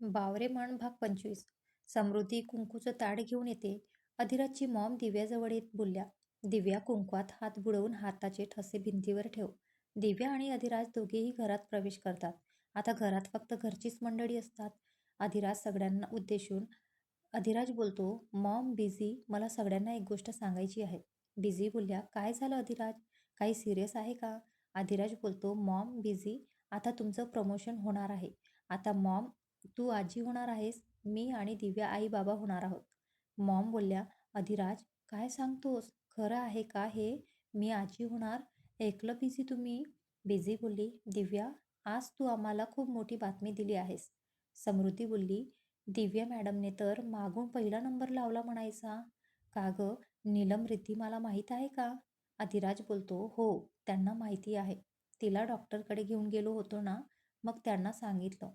बावरे बावरेमाण भाग पंचवीस. समृद्धी कुंकूचं ताड घेऊन येते. अधिराजची मॉम दिव्याजवळ येत बोलल्या दिव्या कुंकवात हात बुडवून हाताचे ठसे भिंतीवर ठेव. दिव्या आणि अधिराज दोघेही घरात प्रवेश करतात. आता घरात फक्त घरचीच मंडळी असतात. अधिराज सगळ्यांना उद्देशून अधिराज बोलतो मॉम बिझी मला सगळ्यांना एक गोष्ट सांगायची आहे. बिझी बोलल्या काय झालं अधिराज? काही सिरियस आहे का? अधिराज बोलतो मॉम बिझी आता तुमचं प्रमोशन होणार आहे. आता मॉम तू आजी होणार आहेस मी आणि दिव्या आई बाबा होणार आहोत. मॉम बोलल्या अधिराज काय सांगतोस? खरं आहे का हे? मी आजी होणार? ऐकलं बिझी तुम्ही? बिझी बोलली दिव्या आज तू आम्हाला खूप मोठी बातमी दिली आहेस. समृद्धी बोलली दिव्या मॅडमने तर मागून पहिला नंबर लावला म्हणायचा. का गं? नीलम रिद्धी मला माहीत आहे का? अधिराज बोलतो हो त्यांना माहिती आहे. तिला डॉक्टरकडे घेऊन गेलो होतो ना मग त्यांना सांगितलं.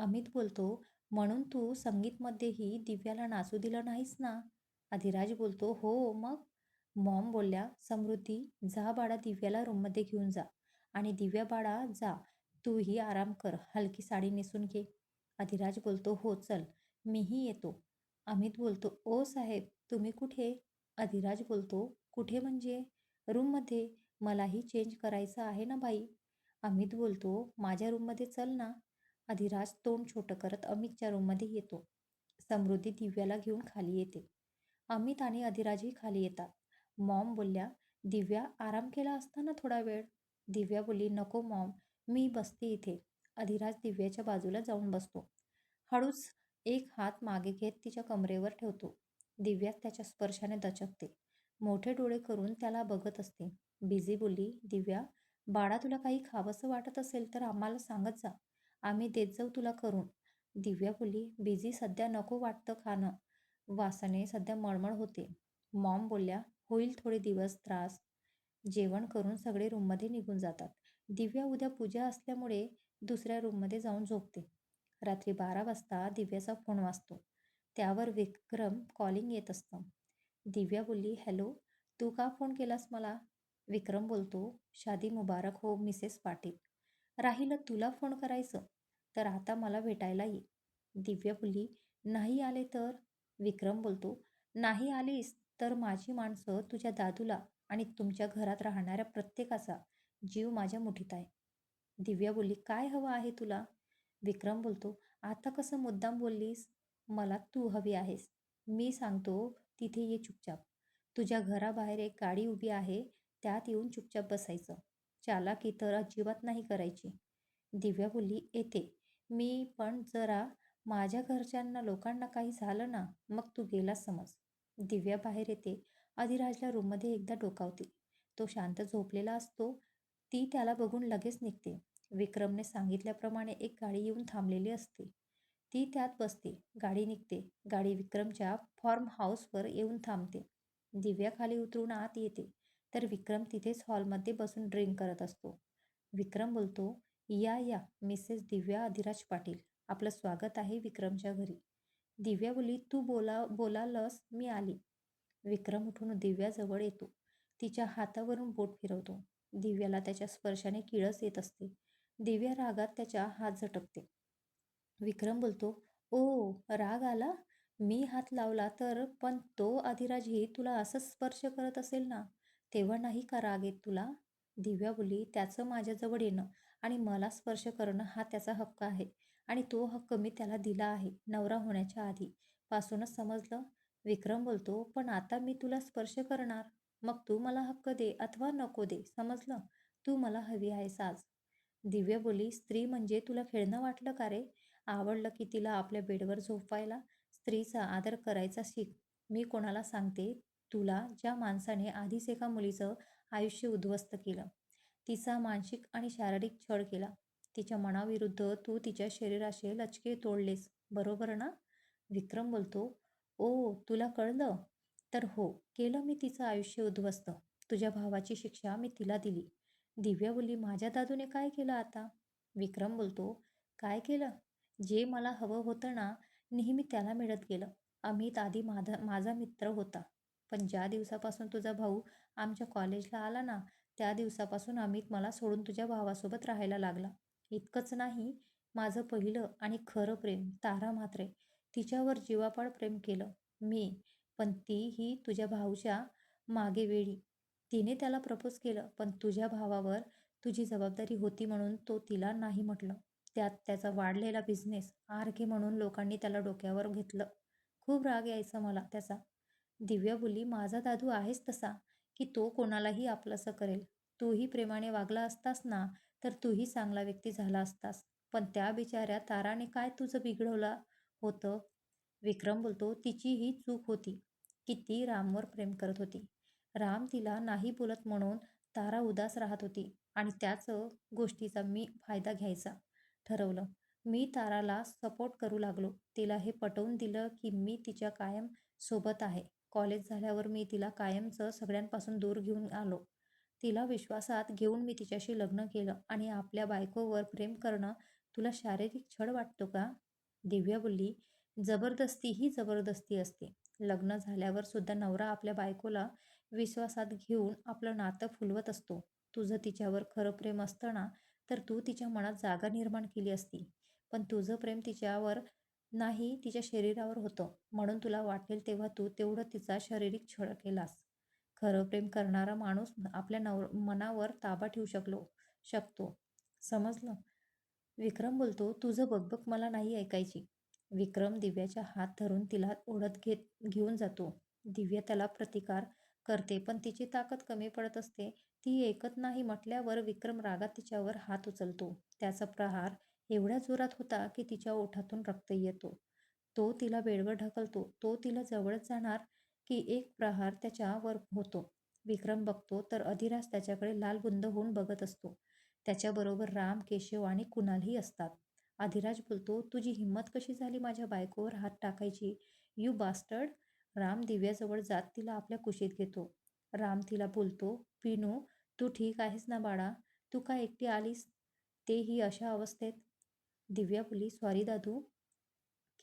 अमित बोलतो म्हणून तू संगीतमध्येही दिव्याला नाचू दिलं नाहीस ना? अधिराज बोलतो हो मग? मॉम बोलल्या समृद्धी जा बाळा दिव्याला रूममध्ये घेऊन जा आणि दिव्या बाळा जा तूही आराम कर हलकी साडी नेसून घे. अधिराज बोलतो हो चल मीही येतो. अमित बोलतो ओ साहेब तुम्ही कुठे? अधिराज बोलतो कुठे म्हणजे? रूममध्ये? मलाही चेंज करायचं आहे ना बाई. अमित बोलतो माझ्या रूममध्ये चल ना. अधिराज तोंड छोटं करत अमितच्या रूममध्ये येतो. समृद्धी दिव्याला घेऊन खाली येते. अमित आणि अधिराजही खाली येतात. मॉम बोलल्या दिव्या आराम केला असता ना थोडा वेळ दिव्या बोलली नको मॉम मी बसते इथे अधिराज दिव्याच्या बाजूला जाऊन बसतो. हळूच एक हात मागे घेत तिच्या कमरेवर ठेवतो. दिव्या त्याच्या स्पर्शाने दचकते. मोठे डोळे करून त्याला बघत असते. बिझी बोलली दिव्या बाळा तुला काही खावंसं वाटत असेल तर आम्हाला सांगत जा. आम्ही देत जाऊ तुला करून. दिव्या बोलली बिझी सध्या नको वाटतं खाणं. वासाने सध्या मळमळ होते. मॉम बोलल्या होईल थोडे दिवस त्रास. जेवण करून सगळे रूममध्ये निघून जातात. दिव्या उद्या पूजा असल्यामुळे दुसऱ्या रूममध्ये जाऊन झोपते. रात्री बारा वाजता दिव्याचा फोन वाजतो. त्यावर विक्रम कॉलिंग येत असतं. दिव्या बोलली हॅलो तू का फोन केलास मला? विक्रम बोलतो शादी मुबारक हो मिसेस पाटील. राहिलं तुला फोन करायचं? तर आता मला भेटायला ये. दिव्या बोलली नाही आले तर? विक्रम बोलतो नाही आलीस तर माझी माणसं तुझ्या दादूला आणि तुमच्या घरात राहणाऱ्या प्रत्येकाचा जीव माझ्या मुठीत आहे. दिव्या बोलली काय हवं आहे तुला? विक्रम बोलतो आता कसं मुद्दाम बोललीस? मला तू हवी आहेस. मी सांगतो तिथे ये चुपचाप. तुझ्या घराबाहेर एक गाडी उभी आहे त्यात येऊन चुपचाप बसायचं. चालाकी तर अजिबात नाही करायची. दिव्या बोलली येते. मी पण जरा माझ्या घरच्यांना लोकांना काही झालं ना मग तू गेला समज. दिव्या बाहेर येते. अधिराजला रूममध्ये एकदा डोकावते. तो शांत झोपलेला असतो. ती त्याला बघून लगेच निघते. विक्रमने सांगितल्याप्रमाणे एक गाडी येऊन थांबलेली असते. ती त्यात बसते. गाडी निघते. गाडी विक्रमच्या फॉर्म हाऊसवर येऊन थांबते. दिव्या खाली उतरून आत येते. तर विक्रम तिथेच हॉलमध्ये बसून ड्रिंक करत असतो. विक्रम बोलतो या या मिसेस दिव्या अधिराज पाटील आपलं स्वागत आहे विक्रमच्या घरी. दिव्या बोली तू बोला बोलालस मी आली. विक्रम उठून दिव्याजवळ येतो. तिच्या हातावरून बोट फिरवतो. दिव्याला त्याच्या स्पर्शाने किळस येत असते. दिव्या रागात त्याच्या हात झटकते. विक्रम बोलतो ओ राग आला? मी हात लावला तर पण तो अधिराजही तुला असंच स्पर्श करत असेल ना? तेव्हा नाही का राग येत तुला? दिव्या बोली त्याचं माझ्याजवळ येणं आणि मला स्पर्श करणं हा त्याचा हक्क आहे आणि तो हक्क मी त्याला दिला आहे नवरा होण्याच्या आधी. पासूनच समजलं? विक्रम बोलतो पण आता मी तुला स्पर्श करणार. मग तू मला हक्क दे अथवा नको दे समजलं? तू मला हवी आहेस आज. दिव्या बोली स्त्री म्हणजे तुला खेळणं वाटलं का रे? आवडलं की तिला आपल्या बेडवर झोपायला? स्त्रीचा आदर करायचा शिक. मी कोणाला सांगते? तुला ज्या माणसाने आधीच एका मुलीचं आयुष्य उद्ध्वस्त केलं तिचा मानसिक आणि शारीरिक छळ केला तिच्या मनाविरुद्ध तू तिच्या शरीराचे लचके तोडलेस बरोबर ना? विक्रम बोलतो ओ तुला कळलं? तर हो केलं मी तिचं आयुष्य उद्ध्वस्त. तुझ्या भावाची शिक्षा मी तिला दिली. दिव्या बोलली माझ्या दादूने काय केलं आता? विक्रम बोलतो काय केलं? जे मला हवं होतं ना नेहमी त्याला मिळत गेलं. अमित आधी माझा माझा मित्र होता. पण ज्या दिवसापासून तुझा भाऊ आमच्या कॉलेजला आला ना त्या दिवसापासून अमित मला सोडून तुझ्या भावासोबत राहायला लागला. इतकंच नाही माझं पहिलं आणि खरं प्रेम तारा मात्रे तिच्यावर जीवापाड प्रेम केलं मी. पण ती ही तुझ्या भाऊच्या मागे वेळी तिने त्याला प्रपोज केलं पण तुझ्या भावावर तुझी जबाबदारी होती म्हणून तो तिला नाही म्हटलं. त्यात त्याचा वाढलेला बिझनेस आरके म्हणून लोकांनी त्याला डोक्यावर घेतलं. खूप राग यायचा मला त्याचा. दिव्या बोलली माझा दादू आहेच तसा की तो कोणालाही आपलंसं करेल. तूही प्रेमाने वागला असतास ना तर तूही चांगला व्यक्ती झाला असतास. पण त्या बिचाऱ्या ताराने काय तुझं बिघडवलं होतं? विक्रम बोलतो तिची ही चूक होती की ती रामवर प्रेम करत होती. राम तिला नाही बोलत म्हणून तारा उदास राहत होती आणि त्याच गोष्टीचा मी फायदा घ्यायचा ठरवलं. मी ताराला सपोर्ट करू लागलो. तिला हे पटवून दिलं की मी तिच्या कायम सोबत आहे. कॉलेज झाल्यावर मी तिला कायमचं सगळ्यांपासून दूर घेऊन आलो. तिला विश्वासात घेऊन मी तिच्याशी लग्न केलं आणि आपल्या बायकोवर प्रेम करणं तुला शारीरिक छळ वाटतो का? दिव्या बोलली जबरदस्ती ही जबरदस्ती असते. लग्न झाल्यावर सुद्धा नवरा आपल्या बायकोला विश्वासात घेऊन आपलं नातं फुलवत असतो. तुझं तिच्यावर खरं प्रेम असतं ना तर तू तिच्या मनात जागा निर्माण केली असती. पण तुझं प्रेम तिच्यावर नाही तिच्या शरीरावर होतं. म्हणून तुला वाटेल तेव्हा तू तेवढं तिचा शारीरिक छळ केलास. खरं प्रेम करणारा माणूस आपल्या नवर मनावर ताबा ठेवू शकलो शकतो. समजलं? विक्रम बोलतो तुझं बकबक मला नाही ऐकायची. विक्रम दिव्याच्या हात धरून तिला ओढत घेत घेऊन जातो. दिव्या त्याला प्रतिकार करते पण तिची ताकद कमी पडत असते. ती ऐकत नाही म्हटल्यावर विक्रम रागात तिच्यावर हात उचलतो. त्याचा प्रहार एवढ्या जोरात होता की तिच्या ओठातून रक्त येतो. तो तिला बेडवर ढकलतो. तो तिला जवळच जाणार की एक प्रहार त्याच्यावर होतो. विक्रम बघतो तर अधिराज त्याच्याकडे लाल बुंद होऊन बघत असतो. त्याच्याबरोबर राम केशव आणि कुणालही असतात. अधिराज बोलतो तुझी हिंमत कशी झाली माझ्या बायकोवर हात टाकायची? यू बास्टर्ड राम दिव्याजवळ जात तिला आपल्या कुशीत घेतो. राम तिला बोलतो पिनू तू ठीक आहेस ना बाळा? तू का एकटी आलीस? तेही अशा अवस्थेत दिव्या बोली सॉरी दादू.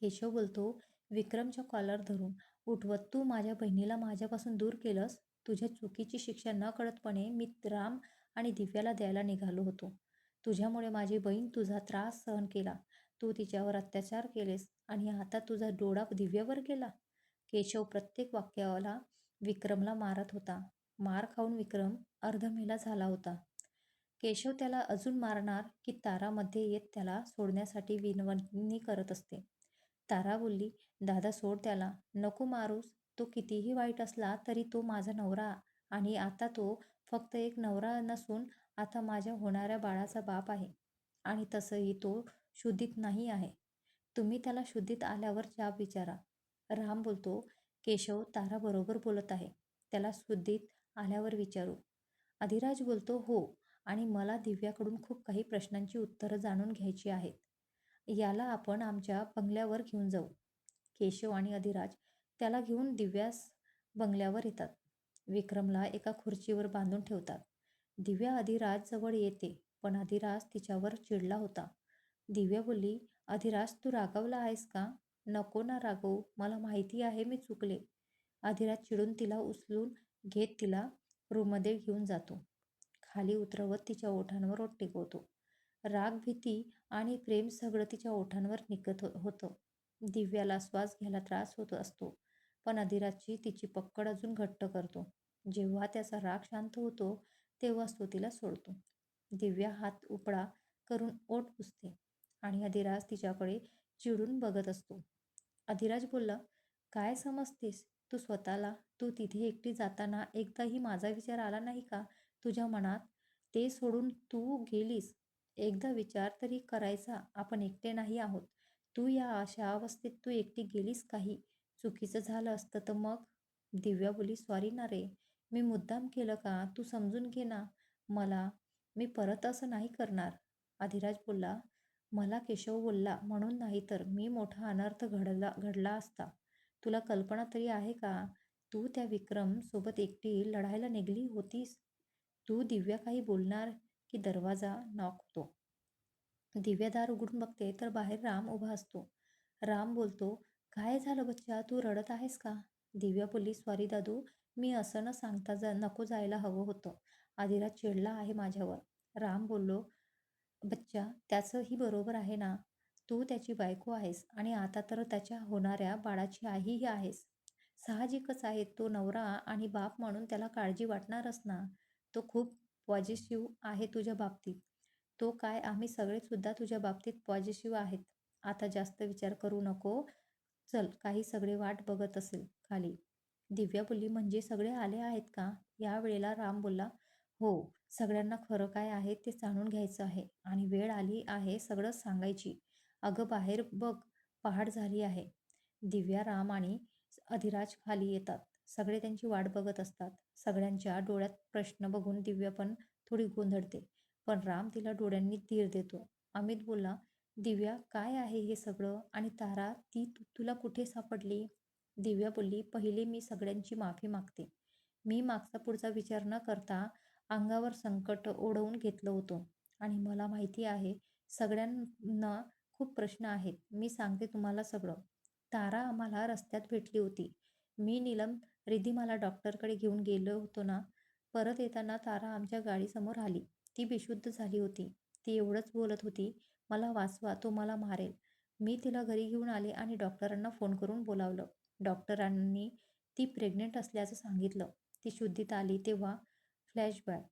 केशव बोलतो विक्रमच्या कॉलर धरून. उठवत तू माझ्या बहिणीला माझ्यापासून दूर केलंस? तुझ्या चुकीची शिक्षा न कळतपणे मी राम आणि दिव्याला द्यायला निघालो होतो. तुझ्यामुळे माझी बहीण तुझा त्रास सहन केला. तू तिच्यावर अत्याचार केलेस आणि आता तुझा डोळा दिव्यावर गेला. केशव प्रत्येक वाक्याला विक्रमला मारत होता. मार खाऊन विक्रम अर्धमेला झाला होता. केशव त्याला अजून मारणार की तारामध्ये येत त्याला सोडण्यासाठी विनवणी करत असते. तारा बोलली दादा सोड त्याला. नको मारूस. तो कितीही वाईट असला तरी तो माझा नवरा आणि आता तो फक्त एक नवरा नसून आता माझ्या होणाऱ्या बाळाचा बाप आहे आणि तसंही तो शुद्धीत नाही आहे. तुम्ही त्याला शुद्धीत आल्यावर जाब विचारा. राम बोलतो केशव तारा बरोबर बोलत आहे. त्याला शुद्धीत आल्यावर विचारू. अधिराज बोलतो हो आणि मला दिव्याकडून खूप काही प्रश्नांची उत्तरं जाणून घ्यायची आहेत. याला आपण आमच्या बंगल्यावर घेऊन जाऊ. केशव आणि अधिराज त्याला घेऊन दिव्यास बंगल्यावर येतात. विक्रमला एका खुर्चीवर बांधून ठेवतात. दिव्या अधिराज जवळ येते पण अधिराज तिच्यावर चिडला होता. दिव्या बोलली अधिराज तू रागावला आहेस का? नको ना रागवू मला माहिती आहे मी चुकले. अधिराज चिडून तिला उचलून घेत तिला रूममध्ये घेऊन जातो. खाली उतरवत तिच्या ओठांवर ओठ टिकवतो राग भीती आणि प्रेम सगळं तिच्या ओठांवर निघत हो-, होतं. दिव्याला श्वास घ्यायला त्रास होत असतो पण अधिराजची तिची पक्कड अजून घट्ट करतो. जेव्हा त्याचा राग शांत होतो तेव्हाच तो तिला सोडतो. दिव्या हात उपडा करून ओठ पुसते आणि अधिराज तिच्याकडे चिडून बघत असतो. अधिराज बोलला काय समजतेस? तू स्वतःला तू तिथे एकटी जाताना एकदाही माझा विचार आला नाही का? तुझ्या मनात ते सोडून तू गेलीस. एकदा विचार तरी करायचा आपण एकटे नाही आहोत. तू या अशा अवस्थेत तू एकटी गेलीस काही? चुकीचं झालं असतं तर मग? दिव्या बोली सॉरी ना रे. मी मुद्दाम केलं का? तू समजून घे ना. मला मी परत असं नाही करणार. अधिराज बोलला मला केशव बोलला म्हणून नाही तर मी मोठा अनर्थ घडला घडला असता. तुला कल्पना तरी आहे का? तू त्या विक्रम सोबत एकटी लढायला निघली होतीस? तू दिव्या काही बोलणार की दरवाजा नॉक होतो. दिव्या दार उघडून बघते तर बाहेर राम उभा असतो. राम बोलतो काय झालं बच्चा? तू रडत आहेस का? दिव्या बोलली स्वारी दादू मी असं न सांगता जा नको जायला हवं होतं. आदिराज चिडला आहे माझ्यावर. राम बोललो बच्चा त्याचंही बरोबर आहे ना? तू त्याची बायको आहेस आणि आता तर त्याच्या होणाऱ्या बाळाची आईही आहेस. साहजिकच आहे तो नवरा आणि बाप म्हणून त्याला काळजी वाटणारच ना. तो खूप पॉझिटिव्ह आहे तुझ्या बाबतीत. तो काय आम्ही सगळेसुद्धा तुझ्या बाबतीत पॉझिटिव्ह आहेत. आता जास्त विचार करू नको. चल काही सगळे वाट बघत असेल खाली. दिव्या बोलली म्हणजे सगळे आले आहेत का? यावेळेला राम बोलला हो. सगळ्यांना खरं काय आहे ते जाणून घ्यायचं आहे आणि वेळ आली आहे सगळं सांगायची. अगं बाहेर बघ पहाट झाली आहे. दिव्या, राम आणि अधिराज खाली येतात. सगळे त्यांची वाट बघत असतात. सगळ्यांच्या डोळ्यात प्रश्न बघून दिव्या पण थोडी गोंधळते. पण राम तिला डोळ्यांनी धीर देतो. अमित बोलला दिव्या काय आहे हे सगळं आणि तारा ती तु- तुला कुठे सापडली? दिव्या बोलली पहिले मी सगळ्यांची माफी मागते. मी मागचा पुढचा विचार न करता अंगावर संकट ओढवून घेतलं होतं आणि मला माहिती आहे सगळ्यांना खूप प्रश्न आहेत. मी सांगते तुम्हाला सगळं. तारा आम्हाला रस्त्यात भेटली होती. मी नीलम रिद्धिमाला डॉक्टरकडे घेऊन गेलो होतो ना. परत येताना तारा आमच्या गाडीसमोर आली. ती बेशुद्ध झाली होती. ती एवढंच बोलत होती, मला वाचवा, तो मला मारेल. मी तिला घरी घेऊन आले आणि डॉक्टरांना फोन करून बोलावलं. डॉक्टरांनी ती प्रेग्नंट असल्याचं सांगितलं. ती शुद्धीत आली तेव्हा फ्लॅशबॅक.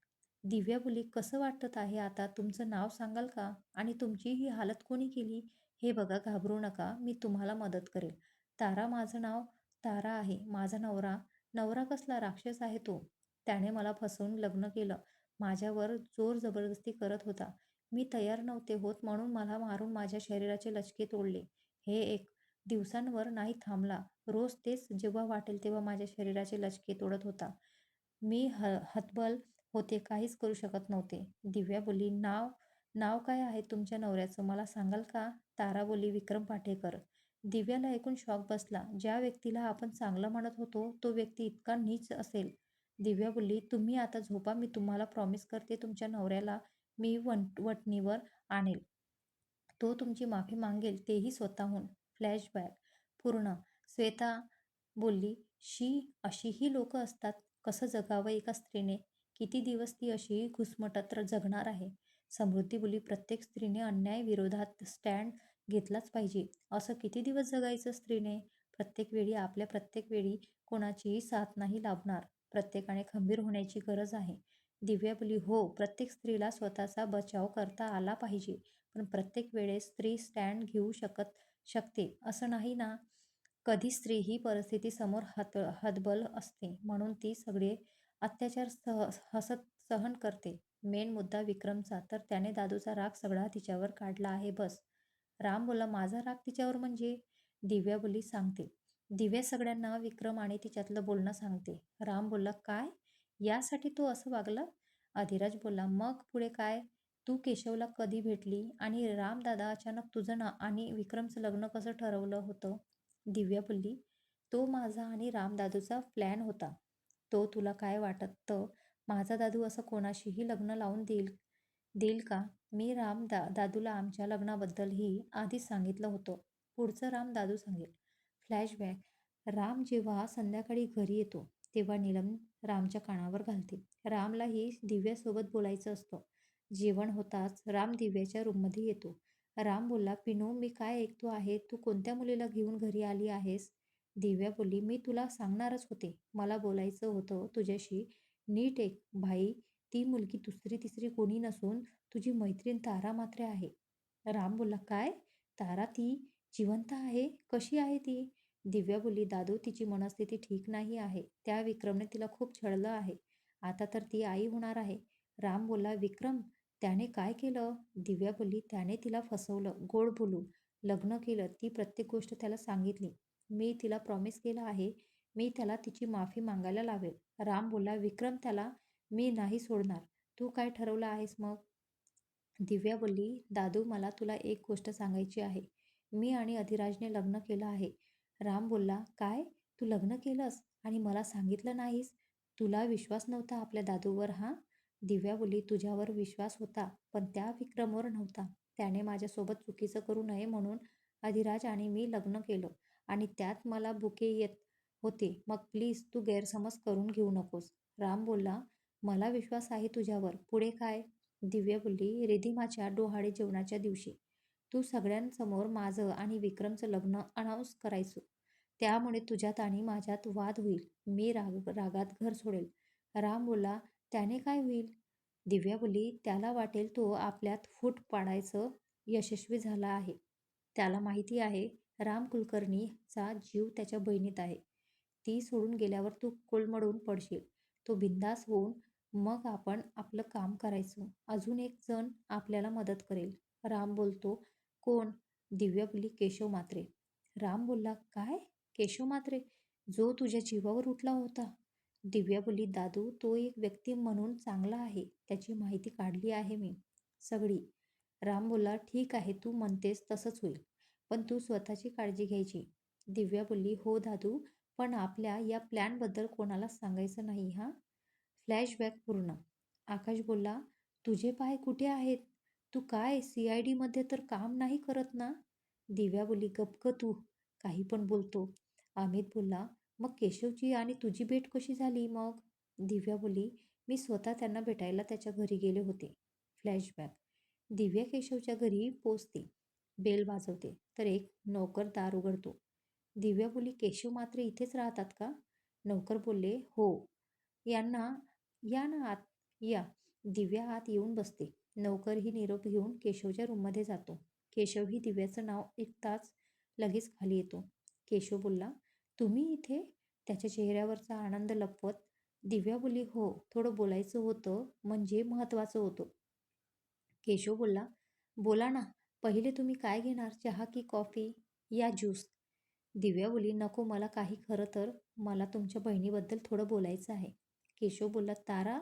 दिव्या बोली कसं वाटत आहे आता? तुमचं नाव सांगाल का? आणि तुमची ही हालत कोणी केली? हे बघा घाबरू नका. मी तुम्हाला मदत करेल. तारा माझं नाव तारा आहे. माझा नवरा नवरा कसला राक्षस आहे तो. त्याने मला फसवून लग्न केलं. माझ्यावर जोर जबरदस्ती करत होता. मी तयार नव्हते होत म्हणून मला मारून माझ्या शरीराचे लचके तोडले. हे एक दिवसांवर नाही थांबला. रोज तेच जेव्हा वाटेल तेव्हा माझ्या शरीराचे लचके तोडत होता. मी ह हतबल होते. काहीच करू शकत नव्हते. दिव्या बोली नाव नाव काय आहे तुमच्या नवऱ्याचं मला सांगाल का? तारा बोली विक्रम पाटेकर. दिव्याला ऐकून शॉक बसला. ज्या व्यक्तीला आपण चांगलं म्हणत होतो तो व्यक्ती इतका नीच असेल. दिव्या बोलली तुम्ही आता झोपा. मी तुम्हाला प्रॉमिस करते तुमच्या नवऱ्याला मी वन वटणीवर आणेल. तो तुमची माफी मागेल तेही स्वतःहून. फ्लॅशबॅक पूर्ण. श्वेता बोलली शी अशीही लोक असतात. कसं जगावं एका स्त्रीने? किती दिवस ती अशीही घुसमटत जगणार आहे? समृद्धी बोली प्रत्येक स्त्रीने अन्याय विरोधात स्टँड घेतलाच पाहिजे. असं किती दिवस जगायचं स्त्रीने? प्रत्येक वेळी आपल्या प्रत्येक वेळी कोणाचीही साथ नाही लाभणार. प्रत्येकाने खंबीर होण्याची गरज आहे. दिव्या बोली हो प्रत्येक स्त्रीला स्वतःचा बचाव करता आला पाहिजे. पण प्रत्येक वेळेस स्त्री स्टँड घेऊ शकत शकते असं नाही ना. कधी स्त्री ही परिस्थिती समोर हत हतबल असते म्हणून ती सगळे अत्याचार सह हसत सहन करते. मेन मुद्दा विक्रमचा तर त्याने दादूचा राग सगळा तिच्यावर काढला आहे बस. राम बोला माझा राग तिच्यावर म्हणजे? दिव्या बोली सांगते. दिव्या सगळ्यांना विक्रम आणि तिच्यातलं बोलणं सांगते. राम बोलला काय? यासाठी तो असं वागला? अधिराज बोलला मग पुढे काय? तू केशवला कधी भेटली आणि रामदादा अचानक तुझं ना आणि विक्रमचं लग्न कसं ठरवलं होतं? दिव्या बोलली तो माझा आणि रामदादूचा प्लॅन होता. तो तुला काय वाटतं माझा दादू असं कोणाशीही लग्न लावून देईल देईल का? मी राम दा दादूला आमच्या लग्नाबद्दलही आधीच सांगितलं होतं. पुढचं राम दादू सांगेल. फ्लॅशबॅक राम जेव्हा संध्याकाळी घरी येतो तेव्हा नीलम रामच्या कानावर घालते. रामलाही दिव्यासोबत बोलायचं असतं. जेवण होताच राम दिव्याच्या रूममध्ये येतो. राम बोलला पिनू मी काय ऐकतो आहे तू कोणत्या मुलीला घेऊन घरी आली आहेस? दिव्या बोलली मी तुला सांगणारच होते. मला बोलायचं होतं तुझ्याशी. नीट एक भाई ती मुलगी दुसरी तिसरी कोणी नसून तुझी मैत्रीण तारा मात्र आहे. राम बोलला काय? तारा ती जिवंत आहे? कशी आहे ती? दिव्या बोलली दादू तिची मनस्थिती ठीक नाही आहे. त्या विक्रमने तिला खूप छळलं आहे. आता तर ती आई होणार आहे. राम बोलला विक्रम त्याने काय केलं? दिव्या बोलली त्याने तिला फसवलं. गोड बोलू लग्न केलं. ती प्रत्येक गोष्ट त्याला सांगितली. मी तिला प्रॉमिस केलं आहे. मी त्याला तिची माफी मागायला लावेल. राम बोलला विक्रम त्याला मी नाही सोडणार. तू काय ठरवलं आहेस मग? दिव्या बोलली दादू मला तुला एक गोष्ट सांगायची आहे. मी आणि अधिराजने लग्न केलं आहे. राम बोलला काय? तू लग्न केलंस आणि मला सांगितलं नाहीस? तुला विश्वास नव्हता आपल्या दादूवर हां? दिव्या बोलली तुझ्यावर विश्वास होता पण त्या विक्रमवर नव्हता. त्याने माझ्यासोबत चुकीचं करू नये म्हणून अधिराज आणि मी लग्न केलं आणि त्यात मला बुके येत होते. मग प्लीज तू गैरसमज करून घेऊ नकोस. राम बोलला मला विश्वास आहे तुझ्यावर. पुढे काय? दिव्या बोलली. रिधिमाच्या डोहाळे जेवणाच्या दिवशी. तू सगळ्यांसमोर माझं आणि विक्रमचं लग्न अनाऊन्स करायचो. त्यामुळे तुझ्यात आणि माझ्यात वाद होईल. मी राग रागात घर सोडेल. राम बोला त्याने काय होईल? दिव्या बोली त्याला वाटेल तो आपल्यात फूट पाडायचं यशस्वी झाला आहे. त्याला माहिती आहे राम कुलकर्णीचा जीव त्याच्या बहिणीत आहे. ती सोडून गेल्यावर तू कोलमडून पडशील. तो बिंदास होऊन मग आपण आपलं काम करायचं. अजून एक जण आपल्याला मदत करेल. राम बोलतो कोण? दिव्या बोलली केशव मात्रे. राम बोलला काय? केशव मात्रे? जो तुझ्या जीवावर उठला होता. दिव्या बोलली दादू तो एक व्यक्ती म्हणून चांगला आहे. त्याची माहिती काढली आहे मी. सगळी. राम बोलला ठीक आहे तू म्हणतेस तसंच होईल. पण तू स्वतःची काळजी घ्यायची. दिव्या बोलली हो दादू पण आपल्या या प्लॅनबद्दल कोणाला सांगायचं नाही हां? फ्लॅशबॅक पूर्ण. आकाश बोलला तुझे पाय कुठे आहेत? तू काय सी आय डीमध्ये तर काम नाही करत ना? दिव्या बोली गपक तू. काही पण बोलतो. अमित बोलला मग केशवची आणि तुझी भेट कशी झाली मग? दिव्या बोली मी स्वतः त्यांना भेटायला त्याच्या घरी गेले होते. फ्लॅशबॅक. दिव्या केशवच्या घरी पोचते. बेल वाजवते. तर एक नोकर दार उघडतो. दिव्या बोली केशव मात्र इथेच राहतात का? नोकर बोलले हो. यांना या ना आत या. दिव्या आत येऊन बसते. नौकर ही निरोप घेऊन केशवच्या रूममध्ये जातो. केशव ही दिव्याचं नाव ऐकताच लगेच खाली येतो. केशव बोलला तुम्ही इथे? त्याच्या चेहऱ्यावरचा आनंद लपवत दिव्या बोली हो थोडं बोलायचं होतं म्हणजे महत्त्वाचं होतं. केशव बोलला बोला ना पहिले तुम्ही काय घेणार? चहा की कॉफी? या ज्यूस. दिव्या बोली नको मला काही खरं तर मला तुमच्या बहिणीबद्दल थोडं बोलायचं आहे. केशव बोलला तारा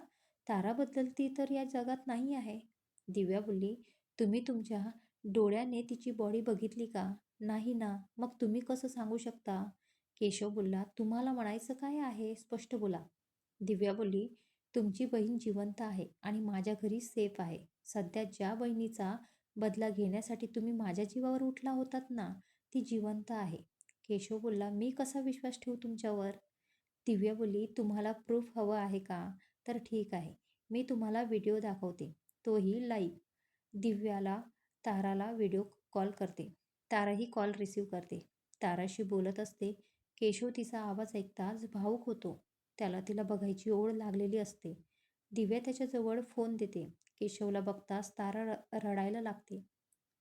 ताराबद्दल ती तर या जगात नाही आहे. दिव्या बोलली तुम्ही तुमच्या डोळ्याने तिची बॉडी बघितली का? नाही ना. मग तुम्ही कसं सांगू शकता? केशव बोलला तुम्हाला म्हणायचं काय आहे? स्पष्ट बोला. दिव्या बोलली तुमची बहीण जिवंत आहे आणि माझ्या घरी सेफ आहे. सध्या ज्या बहिणीचा बदला घेण्यासाठी तुम्ही माझ्या जीवावर उठला होतात ना ती जिवंत आहे. केशव बोलला मी कसा विश्वास ठेवू तुमच्यावर? दिव्या बोलली तुम्हाला प्रूफ हवं आहे का? तर ठीक आहे मी तुम्हाला व्हिडिओ दाखवते. तोही लाईव्ह दिव्याला ताराला व्हिडिओ कॉल करते. ताराही कॉल रिसीव करते. ताराशी बोलत असते. केशव तिचा आवाज ऐकताच भाऊक होतो. त्याला तिला बघायची ओढ लागलेली असते. दिव्या त्याच्याजवळ फोन देते. केशवला बघताच तारा र- रडायला लागते.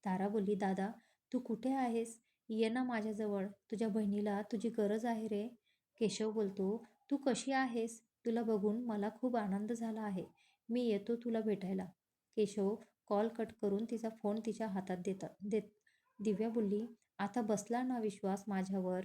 तारा बोलली दादा तू कुठे आहेस? ये ना माझ्याजवळ. तुझ्या बहिणीला तुझी गरज आहे रे. केशव बोलतो तू कशी आहेस? तुला बघून मला खूप आनंद झाला आहे. मी येतो तुला भेटायला. केशव कॉल कट करून तिचा फोन तिच्या हातात देतात देत दिव्या बोलली आता बसला ना विश्वास माझ्यावर?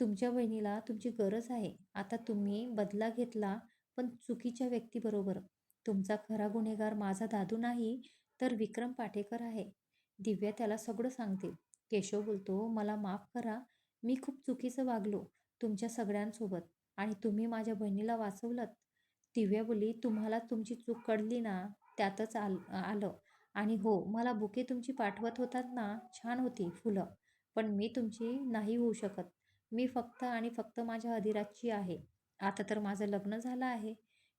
तुमच्या बहिणीला तुमची गरज आहे. आता तुम्ही बदला घेतला पण चुकीच्या व्यक्तीबरोबर. तुमचा खरा गुन्हेगार माझा दादू नाही तर विक्रम पाटेकर आहे. दिव्या त्याला सगळं सांगते. केशव बोलतो मला माफ करा. मी खूप चुकीचं वागलो. तुमच्या सगळ्यांसोबत आणि तुम्ही माझ्या बहिणीला वाचवलं दिव्या बोली तुम्हाला तुमची चूक कळली ना त्यातच आल आलं. आणि हो मला बुके तुमची पाठवत होतात ना छान होती फुलं. पण मी तुमची नाही होऊ शकत. मी फक्त आणि फक्त माझ्या अधिराजची आहे. आता तर माझं लग्न झालं आहे.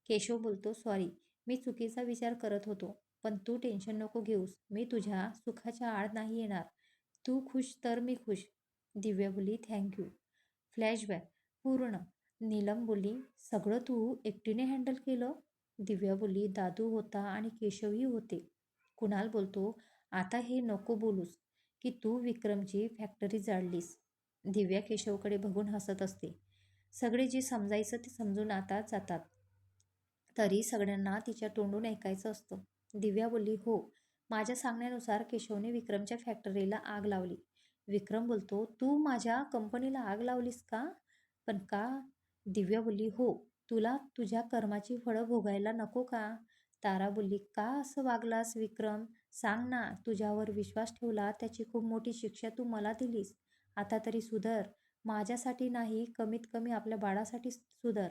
केशव बोलतो सॉरी मी चुकीचा विचार करत होतो. पण तू टेन्शन नको घेऊस. मी तुझ्या सुखाच्या आड नाही येणार. तू खुश तर मी खुश. दिव्या बोली थँक्यू. फ्लॅशबॅक पूर्ण. नीलम बोली सगळं तू एकटीने हँडल केलं? दिव्या बोली दादू होता आणि केशवही होते. कुणाल बोलतो आता हे नको बोलूस की तू विक्रमची फॅक्टरी जाळलीस दिव्या केशवकडे बघून हसत असते. सगळे जे समजायचं ते समजून आता जातात. तरी सगळ्यांना तिच्या तोंडून ऐकायचं असतं. दिव्या बोलली हो माझ्या सांगण्यानुसार केशवने विक्रमच्या फॅक्टरीला आग लावली. विक्रम बोलतो तू माझ्या कंपनीला आग लावलीस का? पण का? दिव्या बोलली हो तुला तुझ्या कर्माची फळं भोगायला नको का? तारा बोलली का असं वागलास विक्रम? सांग ना तुझ्यावर विश्वास ठेवला त्याची खूप मोठी शिक्षा तू मला दिलीस. आता तरी सुधर. माझ्यासाठी नाही कमीत कमी आपल्या बाळासाठी सुधर.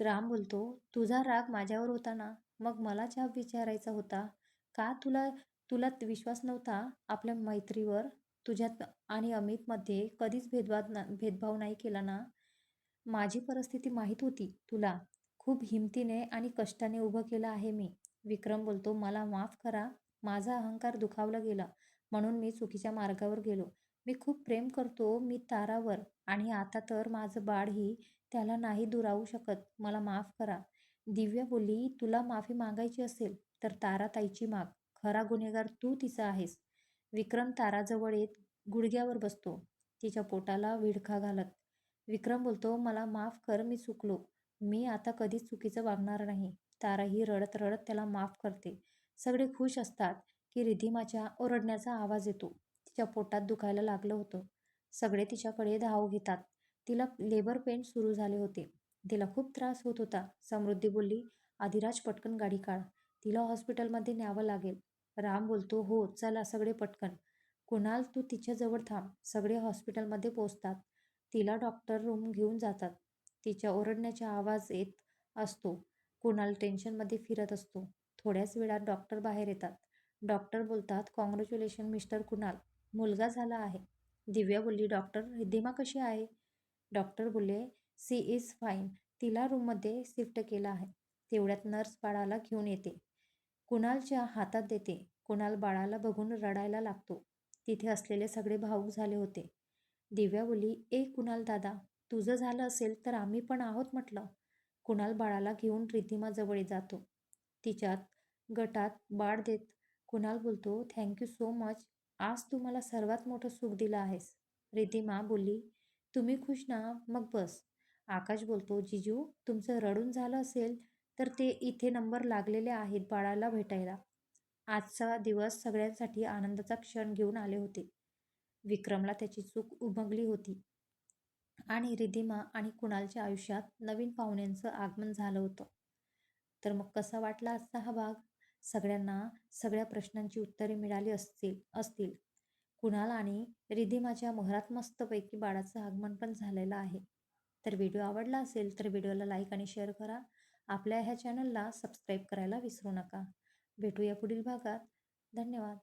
राम बोलतो तुझा राग माझ्यावर होता ना? मग मला जाब विचारायचा होता? का तुला तुला विश्वास नव्हता आपल्या मैत्रीवर? तुझ्यात आणि अमितमध्ये कधीच भेदभाव ना भेदभाव नाही केला ना माझी परिस्थिती माहीत होती तुला खूप हिमतीने आणि कष्टाने उभं केलं आहे मी विक्रम बोलतो मला माफ करा माझा अहंकार दुखावला गेला म्हणून मी चुकीच्या मार्गावर गेलो. मी खूप प्रेम करतो मी तारावर आणि आता तर माझं बाळही त्याला नाही दुरावू शकत. मला माफ करा. दिव्या बोलली, तुला माफी मागायची असेल तर ताराताईची माग. खरा गुन्हेगार तू तिचा आहेस. विक्रम ताराजवळ येत गुडघ्यावर बसतो, तिच्या पोटाला विडखा घालत. विक्रम बोलतो, मला माफ कर मी चुकलो. मी आता कधीच चुकीचं वागणार नाही. ताराही रडत रडत त्याला माफ करते. सगळे खुश असतात की रिधिमाच्या ओरडण्याचा आवाज येतो. तिच्या पोटात दुखायला लागलं होतं. सगळे तिच्याकडे धाव घेतात. तिला लेबर पेंट सुरू झाले होते. तिला खूप त्रास होत होता. समृद्धी बोलली, आधिराज पटकन गाडी काढ. तिला हॉस्पिटलमध्ये न्यावं लागेल. राम बोलतो, हो चला सगळे पटकन. कुणाल तू तिच्याजवळ थांब. सगळे हॉस्पिटलमध्ये पोचतात. तिला डॉक्टर रूम घेऊन जातात. तिच्या ओरडण्याचा आवाज येत असतो. कुणाल टेन्शनमध्ये फिरत असतो. थोड्याच वेळात डॉक्टर बाहेर येतात. डॉक्टर बोलतात, कॉंग्रॅच्युलेशन मिस्टर कुणाल. मुलगा झाला आहे. दिव्या बोलली, डॉक्टर रिधिमा कशी आहे? डॉक्टर बोलले, सी इज फाईन. तिला रूममध्ये शिफ्ट केलं आहे. तेवढ्यात नर्स बाळाला घेऊन येते. कुणालच्या हातात देते. कुणाल बाळाला बघून रडायला लागतो. तिथे असलेले सगळे भावूक झाले होते. दिव्या बोली ए कुणाल दादा, तुझं झालं असेल तर आम्ही पण आहोत म्हटलं. कुणाल बाळाला घेऊन रिधिमाजवळ जातो. तिच्यात गटात बाळ देत कुणाल बोलतो, थँक्यू सो मच. आज तू मला सर्वात मोठं सुख दिलं आहेस. रिद्धिमा बोलली, तुम्ही खुश ना? मग बस. आकाश बोलतो, जिजू तुमचं रडून झालं असेल तर ते इथे नंबर लागलेले आहेत बाळाला भेटायला. आजचा दिवस सगळ्यांसाठी आनंदाचा क्षण घेऊन आले होते. विक्रमला त्याची चूक उमगली होती आणि रिधिमा आणि कुणालच्या आयुष्यात नवीन पाहुण्यांचं आगमन झालं होतं. तर मग कसा वाटला आजचा हा भाग? सगळ्यांना सगळ्या प्रश्नांची उत्तरे मिळाली असतील असतील. कुणाल आणि रिधिमाच्या मोहरात मस्तपैकी बाळाचं आगमन पण झालेलं आहे. तर व्हिडिओ आवडला असेल तर व्हिडिओला लाईक आणि शेअर करा. आपल्या ह्या चॅनलला सबस्क्राईब करायला विसरू नका. भेटूया पुढील भागात. धन्यवाद.